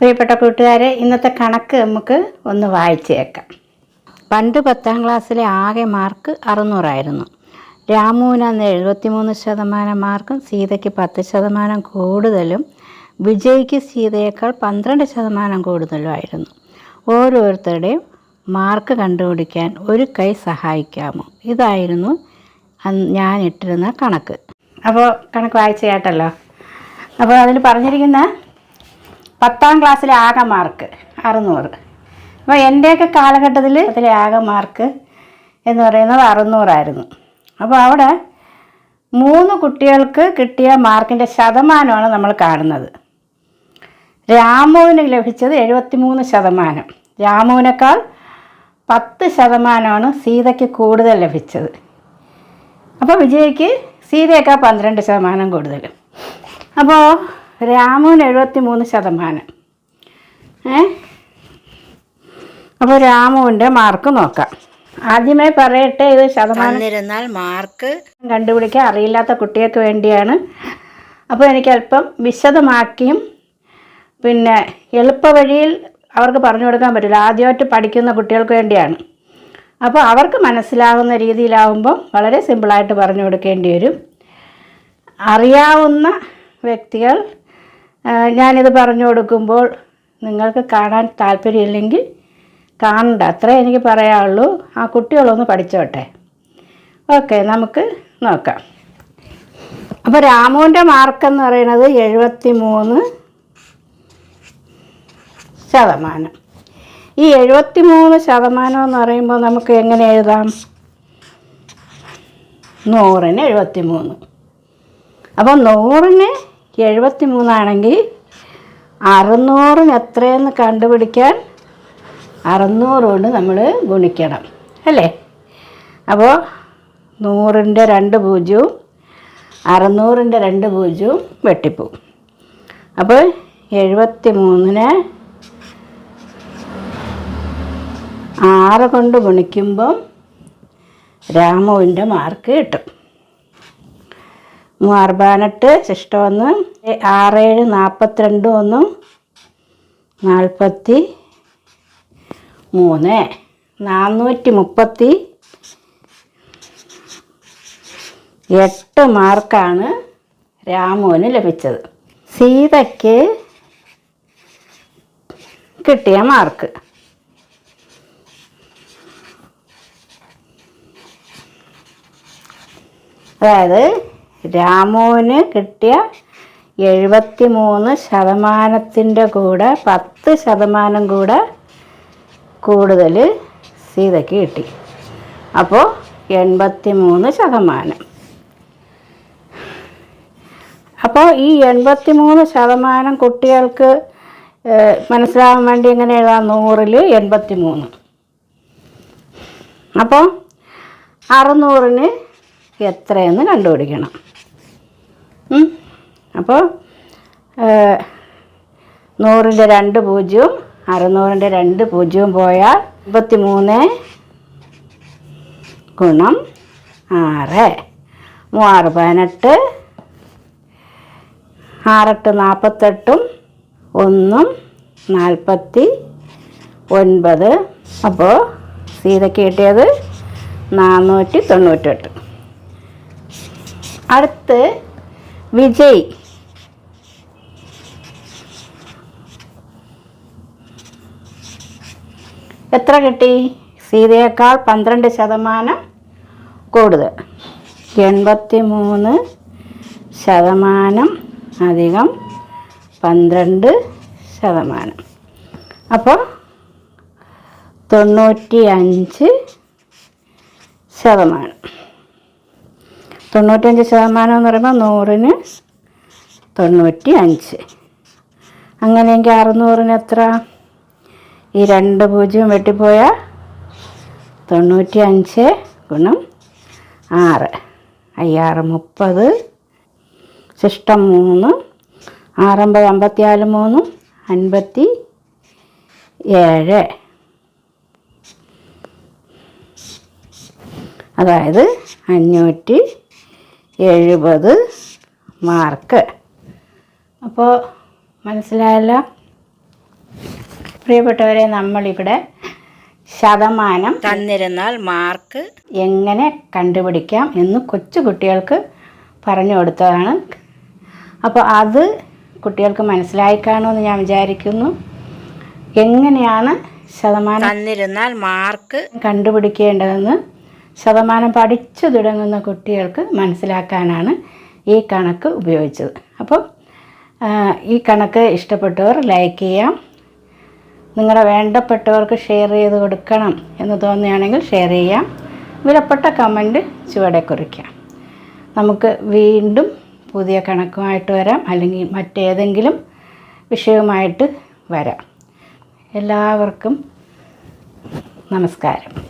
പ്രിയപ്പെട്ട കൂട്ടുകാരെ ഇന്നത്തെ കണക്ക് നമുക്ക് ഒന്ന് വായിച്ചേക്കാം പണ്ട് പത്താം ക്ലാസ്സിലെ ആകെ മാർക്ക് അറുന്നൂറായിരുന്നു. രാമുവിന് അന്ന് എഴുപത്തിമൂന്ന് ശതമാനം മാർക്കും സീതയ്ക്ക് പത്ത് ശതമാനം കൂടുതലും വിജയ്ക്ക് സീതയേക്കാൾ പന്ത്രണ്ട് ശതമാനം കൂടുതലുമായിരുന്നു ഓരോരുത്തരുടെയും മാർക്ക് കണ്ടുപിടിക്കാൻ ഒരു കൈ സഹായിക്കാമോ? ഇതായിരുന്നു ഞാനിട്ടിരുന്ന കണക്ക്. അപ്പോൾ കണക്ക് വായിച്ച കേട്ടല്ലോ. അപ്പോൾ അതിൽ പറഞ്ഞിരിക്കുന്ന പത്താം ക്ലാസ്സിലെ ആകെ മാർക്ക് അറുന്നൂറ്. അപ്പോൾ എന്റെയൊക്കെ കാലഘട്ടത്തിൽ അതിലെ ആകെ മാർക്ക് എന്ന് പറയുന്നത് അറുന്നൂറായിരുന്നു. അപ്പോൾ അവിടെ മൂന്ന് കുട്ടികൾക്ക് കിട്ടിയ മാർക്കിന്റെ ശതമാനമാണ് നമ്മൾ കാണുന്നത്. രാമുവിന് ലഭിച്ചത് എഴുപത്തിമൂന്ന് ശതമാനം. രാമുവിനേക്കാൾ പത്ത് ശതമാനമാണ് സീതയ്ക്ക് കൂടുതൽ ലഭിച്ചത്. അപ്പോൾ വിജയ്ക്ക് സീതയേക്കാൾ പന്ത്രണ്ട് ശതമാനം കൂടുതൽ. അപ്പോൾ രാമുവിന് എഴുപത്തി മൂന്ന് ശതമാനം. ഏ? അപ്പോൾ രാമുവിന്റെ മാർക്ക് നോക്കാം. ആദ്യമേ പറയട്ടെ ഇത് ശതമാനം. മാർക്ക് കണ്ടുപിടിക്കാൻ അറിയില്ലാത്ത കുട്ടികൾക്ക് വേണ്ടിയാണ്. അപ്പോൾ എനിക്ക് അല്പം വിശദമാക്കിയും പിന്നെ എളുപ്പ വഴിയിൽ അവർക്ക് പറഞ്ഞു കൊടുക്കാൻ പറ്റില്ല. ആദ്യമായിട്ട് പഠിക്കുന്ന കുട്ടികൾക്ക് വേണ്ടിയാണ്. അപ്പോൾ അവർക്ക് മനസ്സിലാവുന്ന രീതിയിലാവുമ്പോൾ വളരെ സിമ്പിളായിട്ട് പറഞ്ഞു കൊടുക്കേണ്ടി വരും. അറിയാവുന്ന വ്യക്തികൾ ഞാനിത് പറഞ്ഞു കൊടുക്കുമ്പോൾ നിങ്ങൾക്ക് കാണാൻ താല്പര്യമില്ലെങ്കിൽ കാണണ്ട. അത്രേ എനിക്ക് പറയാനുള്ളൂ. ആ കുട്ടികളൊന്ന് പഠിച്ചോട്ടെ. ഓക്കെ നമുക്ക് നോക്കാം. അപ്പോൾ രാമുവിന്റെ മാർക്ക് എന്ന് പറയുന്നത് എഴുപത്തി മൂന്ന് ശതമാനം. ഈ എഴുപത്തി മൂന്ന് ശതമാനം എന്ന് പറയുമ്പോൾ നമുക്ക് എങ്ങനെ എഴുതാം? നൂറിന് എഴുപത്തി മൂന്ന് അപ്പോൾ നൂറിന് എഴുപത്തി മൂന്നാണെങ്കിൽ അറുന്നൂറിന് എത്രയെന്ന് കണ്ടുപിടിക്കാൻ അറുന്നൂറ് കൊണ്ട് നമ്മൾ ഗുണിക്കണം അല്ലേ? അപ്പോൾ നൂറിന്റെ രണ്ട് പൂജ്യവും അറുന്നൂറിന്റെ രണ്ട് പൂജ്യവും വെട്ടിപ്പോവും. അപ്പോൾ എഴുപത്തി മൂന്നിന് ആറ് കൊണ്ട് ഗുണിക്കുമ്പം രാമുവിന്റെ മാർക്ക് കിട്ടും. മൂവാറ് പതിനെട്ട് ശിഷ്ടം ഒന്ന് ആറ് ഏഴ് നാൽപ്പത്തിരണ്ട് ഒന്നും നാൽപ്പത്തി മൂന്ന് നാനൂറ്റി മുപ്പത്തി എട്ട് മാർക്കാണ് രാമുവിന് ലഭിച്ചത്. സീതയ്ക്ക് കിട്ടിയ മാർക്ക്. അതായത് രാമുവിന് കിട്ടിയ എഴുപത്തി മൂന്ന് ശതമാനത്തിന്റെ കൂടെ പത്ത് ശതമാനം കൂടെ കൂടുതൽ സീതയ്ക്ക് കിട്ടി. അപ്പോൾ എൺപത്തി മൂന്ന് ശതമാനം. അപ്പോൾ ഈ എൺപത്തി മൂന്ന് ശതമാനം കുട്ടികൾക്ക് മനസ്സിലാകാൻ വേണ്ടി എങ്ങനെ എഴുതാം നൂറിൽ എൺപത്തി മൂന്ന് അപ്പോൾ അറുന്നൂറിന് എത്രയെന്ന് കണ്ടുപിടിക്കണം. അപ്പോൾ നൂറിന്റെ രണ്ട് പൂജ്യവും അറുന്നൂറിന്റെ രണ്ട് പൂജ്യവും പോയാൽ മുപ്പത്തി മൂന്ന് ഗുണം ആറ്. മൂവാറ് പതിനെട്ട് ആറെട്ട് നാൽപ്പത്തെട്ടും ഒന്നും നാൽപ്പത്തി ഒൻപത്. അപ്പോൾ സീതയ്ക്ക് കിട്ടിയത് നാനൂറ്റി തൊണ്ണൂറ്റെട്ട്. അടുത്ത് വിജയ്. എത്ര കിട്ടി? സീതയേക്കാൾ പന്ത്രണ്ട് ശതമാനം കൂടുതൽ. എൺപത്തി മൂന്ന് ശതമാനം അധികം പന്ത്രണ്ട് ശതമാനം. അപ്പോൾ തൊണ്ണൂറ്റി അഞ്ച് ശതമാനം. തൊണ്ണൂറ്റഞ്ച് ശതമാനം എന്ന് പറയുമ്പോൾ നൂറിന് തൊണ്ണൂറ്റി അഞ്ച് അങ്ങനെയെങ്കിൽ അറുന്നൂറിന് എത്ര? ഈ രണ്ട് പൂജ്യം വെട്ടിപ്പോയാൽ തൊണ്ണൂറ്റി അഞ്ച് ഗുണം ആറ്. അയ്യാറ് മുപ്പത് ശിഷ്ടം മൂന്ന് ആറമ്പത് അമ്പത്തിനാല് മൂന്നും അൻപത്തി ഏഴ്. അതായത് അഞ്ഞൂറ്റി എഴുപത് മാർക്ക്. അപ്പോൾ മനസ്സിലായല്ലോ? പ്രിയപ്പെട്ടവരെ നമ്മളിവിടെ ശതമാനം തന്നിരുന്നാൽ മാർക്ക് എങ്ങനെ കണ്ടുപിടിക്കാം എന്ന് കൊച്ചു കുട്ടികൾക്ക് പറഞ്ഞു കൊടുത്തതാണ്. അപ്പോൾ അത് കുട്ടികൾക്ക് മനസ്സിലായി കാണുമെന്ന് ഞാൻ വിചാരിക്കുന്നു. എങ്ങനെയാണ് ശതമാനം തന്നിരുന്നാൽ മാർക്ക് കണ്ടുപിടിക്കേണ്ടതെന്ന് ശതമാനം പഠിച്ചു തുടങ്ങുന്ന കുട്ടികൾക്ക് മനസ്സിലാക്കാനാണ് ഈ കണക്ക് ഉപയോഗിച്ചത്. അപ്പോൾ ഈ കണക്ക് ഇഷ്ടപ്പെട്ടവർ ലൈക്ക് ചെയ്യാം. നിങ്ങളുടെ വേണ്ടപ്പെട്ടവർക്ക് ഷെയർ ചെയ്ത് കൊടുക്കണം എന്ന് തോന്നുകയാണെങ്കിൽ ഷെയർ ചെയ്യാം. വിലപ്പെട്ട കമന്റ് ചുവടെ കുറിക്കാം. നമുക്ക് വീണ്ടും പുതിയ കണക്കുമായിട്ട് വരാം. അല്ലെങ്കിൽ മറ്റേതെങ്കിലും വിഷയവുമായിട്ട് വരാം. എല്ലാവർക്കും നമസ്കാരം.